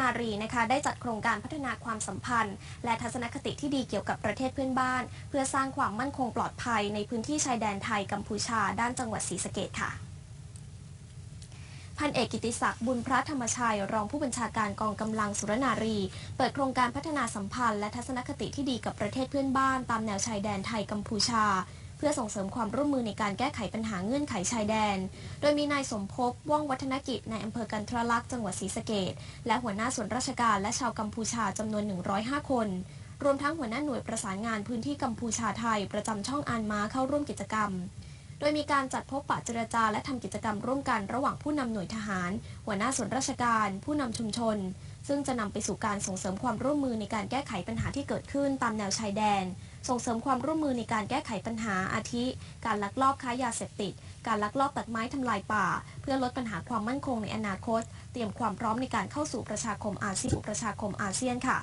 นารีนะคะได้จัดโครงการพัฒนาความสัมพันธ์ และทัศนคติที่ดีเกี่ยวกับประเทศเพื่อนบ้าน เพื่อสร้างความมั่นคงปลอดภัยในพื้นที่ชายแดนไทยกัมพูชา ด้านจังหวัดศรีสะเกษค่ะพันเอกกิติศักดิ์บุญพระธรรมชัย รองผู้บัญชาการกองกำลังสุรนารี เปิดโครงการพัฒนาสัมพันธ์และทัศนคติที่ดีกับประเทศเพื่อนบ้าน ตามแนวชายแดนไทยกัมพูชา เพื่อส่งเสริมความร่วมมือในการแก้ไขปัญหาเงื่อนไขชายแดน โดยมีนายสมภพว่องวัฒนกิจในอำเภอกันทรลักษณ์จังหวัดศรีสะเกษและหัวหน้าส่วนราชการและชาวกัมพูชาจำนวน 105 คน รวมทั้งหัวหน้าหน่วยประสานงานพื้นที่กัมพูชาไทย ประจำช่องอานมาเข้าร่วมกิจกรรมโดยมีการจัดพบปะเจรจาและทำกิจกรรมร่วมกันระหว่างผู้นำหน่วยทหาร หัวหน้าส่วนราชการ ผู้นำชุมชน ซึ่งจะนำไปสู่การส่งเสริมความร่วมมือในการแก้ไขปัญหาที่เกิดขึ้นตามแนวชายแดน ส่งเสริมความร่วมมือในการแก้ไขปัญหาอาทิ การลักลอบค้ายาเสพติด การลักลอบตัดไม้ทำลายป่า เพื่อลดปัญหาความมั่นคงในอนาคต เตรียมความพร้อมในการเข้าสู่ประชาคมอาเซียนประชาคมอาเซียนค่ะ